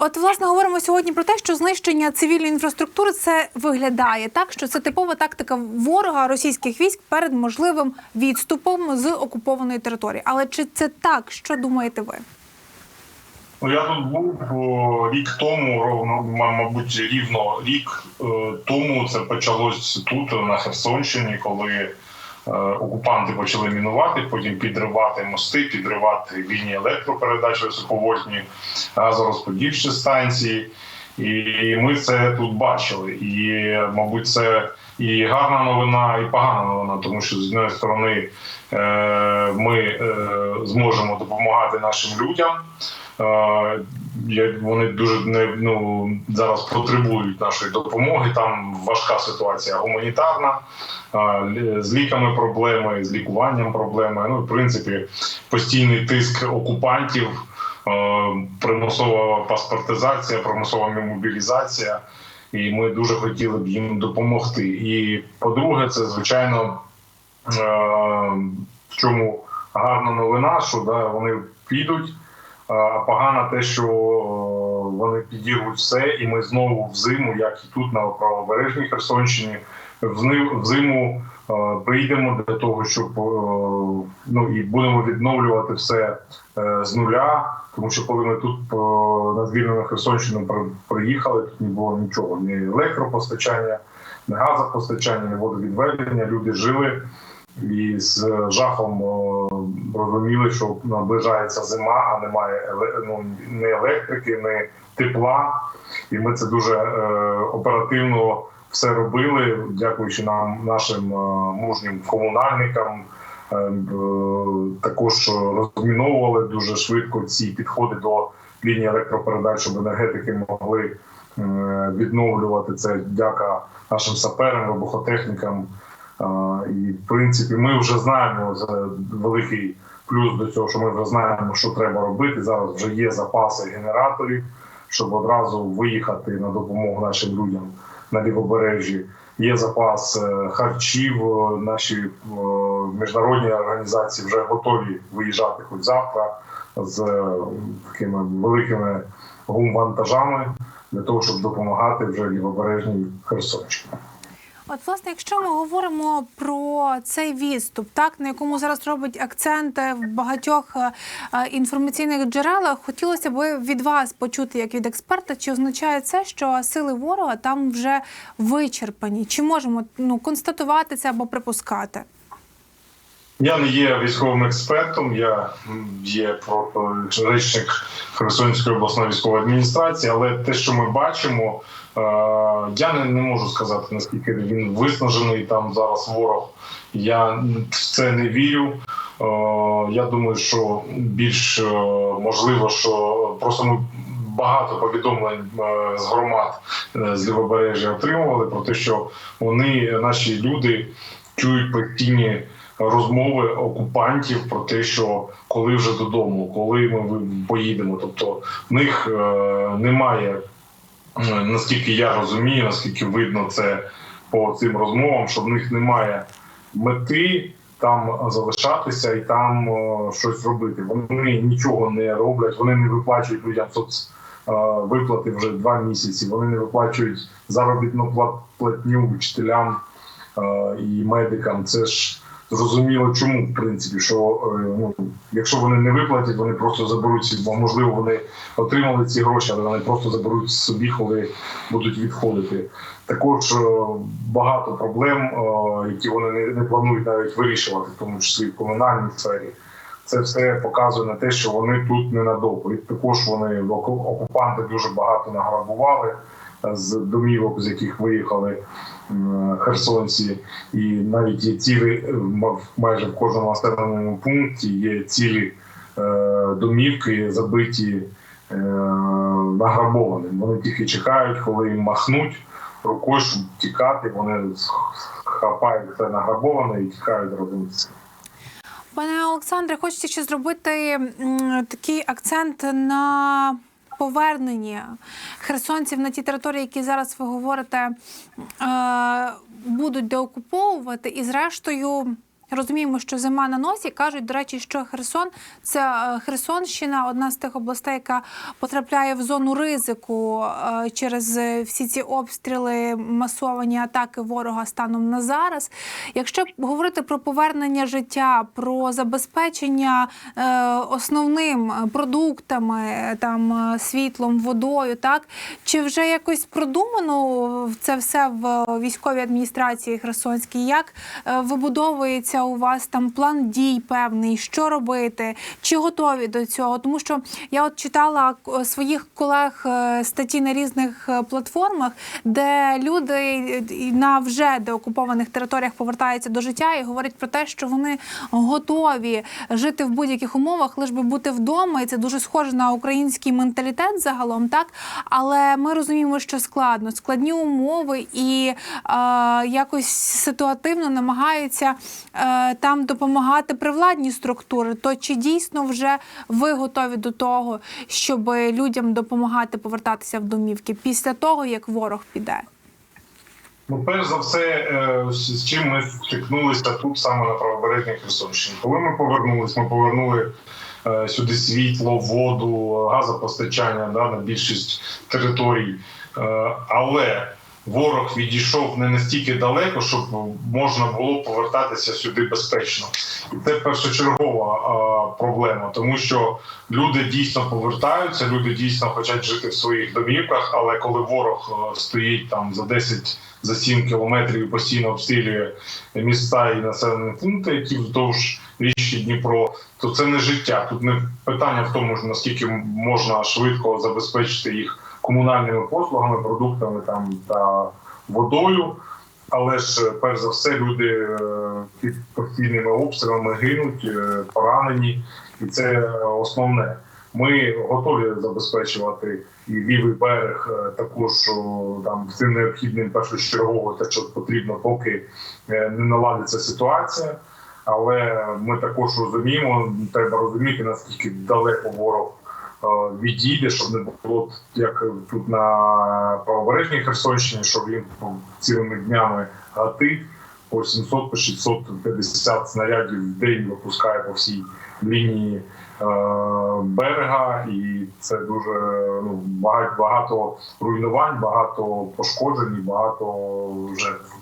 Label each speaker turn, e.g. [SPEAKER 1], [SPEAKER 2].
[SPEAKER 1] От власне говоримо сьогодні про те, що знищення цивільної інфраструктури це виглядає так, що це типова тактика ворога російських військ перед можливим відступом з окупованої території. Але чи це так? Що думаєте ви?
[SPEAKER 2] Ну, я тут був рік тому, ровно, мабуть, рівно рік е, тому це почалось тут, на Херсонщині, коли окупанти почали мінувати, потім підривати мости, підривати лінії електропередач високовольтні, газорозподільчі станції. І ми це тут бачили. І, мабуть, це і гарна новина, і погана новина, тому що з однієї сторони е, ми е, зможемо допомагати нашим людям. Вони дуже не ну зараз потребують нашої допомоги. Там важка ситуація гуманітарна, з ліками проблеми, з лікуванням проблеми. Ну, в принципі, постійний тиск окупантів, примусова паспортизація, примусова мобілізація. І ми дуже хотіли б їм допомогти. І по-друге, це звичайно в чому гарна новина, що да, вони підуть. Погано те, що вони підірвуть все, і ми знову в зиму, як і тут на правобережній Херсонщині, в зиму е, прийдемо для того, щоб ну і будемо відновлювати все е, з нуля. Тому що коли ми тут на звільнену Херсонщину при- приїхали, тут не було нічого: ні електропостачання, ні газопостачання, ні водовідведення. Люди жили і з жахом розуміли, що наближається зима, а немає ну, ні електрики, ні тепла. І ми це дуже е, оперативно все робили, дякуючи нам нашим е, мужнім комунальникам. Е, також розміновували дуже швидко ці підходи до лінії електропередач, щоб енергетики могли відновлювати це. Дяка нашим саперам, вибухотехнікам. І в принципі, ми вже знаємо великий плюс до цього, що ми вже знаємо, що треба робити. Зараз вже є запаси генераторів, щоб одразу виїхати на допомогу нашим людям на лівобережжі. Є запас е, харчів. е, Наші е, міжнародні організації вже готові виїжджати хоч завтра з такими великими гумвантажами для того, щоб допомагати вже лівобережній Херсонщині.
[SPEAKER 1] От, власне, якщо ми говоримо про цей відступ, так на якому зараз робить акцент в багатьох е, е, інформаційних джерелах, хотілося б від вас почути, як від експерта, чи означає це, що сили ворога там вже вичерпані? Чи можемо ну констатувати це або припускати?
[SPEAKER 2] Я не є військовим експертом, я є просто речник Херсонської обласної військової адміністрації, але те, що ми бачимо, е, я не, можу сказати, наскільки він виснажений там зараз ворог. Я в це не вірю. Е, Я думаю, що більш е, можливо, що просто ми багато повідомлень е, з громад е, з лівобережжя отримували про те, що вони, наші люди, чують постійні розмови окупантів про те, що коли вже додому, коли ми поїдемо. Тобто в них е, немає, е, наскільки я розумію, наскільки видно це по цим розмовам, що в них немає мети там залишатися і там е, щось робити. Вони нічого не роблять, вони не виплачують людям соц. е, Виплати вже два місяці. Вони не виплачують заробітну платню вчителям і медикам. Це ж зрозуміло, чому в принципі, що е, ну, якщо вони не виплатять, вони просто заберуть бо можливо вони отримали ці гроші, але вони просто заберуть собі, коли будуть відходити. Також е, багато проблем, е, які вони не, планують навіть вирішувати, в тому числі в комунальній сфері. Це все показує на те, що вони тут ненадовго. І також вони оку- окупанти дуже багато награбували з домівок, з яких виїхали херсонці, і навіть є цілі е, майже в кожному населеному пункті є цілі е, домівки забиті е, награбованим. Вони тільки чекають, коли їм махнуть рукою, щоб тікати. Вони хапають це награбоване і тікають цим.
[SPEAKER 1] Пане Олександре, хочеться ще зробити такий акцент на поверненні херсонців на ті території, які зараз ви говорите, е, будуть деокуповувати, і зрештою Розуміємо, що зима на носі. Кажуть, до речі, що Херсон це е, Херсонщина, одна з тих областей, яка потрапляє в зону ризику е, через е, всі ці обстріли, масовані атаки ворога станом на зараз. Якщо говорити про повернення життя, про забезпечення основним продуктами, там світлом, водою, так чи вже якось продумано це все в військовій адміністрації Херсонській? Як е, вибудовується у вас там план дій певний, що робити, чи готові до цього? Тому що я от читала е, своїх колег е, статті на різних е, платформах, де люди на вже деокупованих територіях повертаються до життя і говорять про те, що вони готові жити в будь-яких умовах, лише би бути вдома, і це дуже схоже на український менталітет загалом, так? Але ми розуміємо, що складно, складні умови і е, якось ситуативно намагаються е, там допомагати привладні структури. То чи дійсно вже ви готові до того, щоб людям допомагати повертатися в домівки після того, як ворог піде?
[SPEAKER 2] Ну, перш за все, е, з чим ми стикнулися тут саме на правобережній Херсонщині. Коли ми повернулись, ми повернули е, сюди світло, воду, газопостачання да, на більшість територій. Е, Але ворог відійшов не настільки далеко, щоб можна було повертатися сюди безпечно. І це першочергова проблема, тому що люди дійсно повертаються, люди дійсно хочуть жити в своїх домівках, але коли ворог е, стоїть там за 10 за 7 кілометрів і постійно обстрілює міста і населені пункти, які вздовж річки Дніпро, то це не життя. Тут не питання в тому, наскільки можна швидко забезпечити їх комунальними послугами, продуктами там та водою. Але ж перш за все люди е, під постійними обстрілами гинуть, е, поранені, і це основне. Ми готові забезпечувати і лівий берег е, також там всім необхідним першочергово, те, що потрібно, поки не наладиться ситуація. Але ми також розуміємо, треба розуміти наскільки далеко ворог відійде, щоб не було як тут на правобережній Херсонщині, щоб він цілими днями гатив по 700 по 650 снарядів в день випускає по всій лінії е, берега, і це дуже ну, багато, багато руйнувань, багато пошкоджень, багато жертв.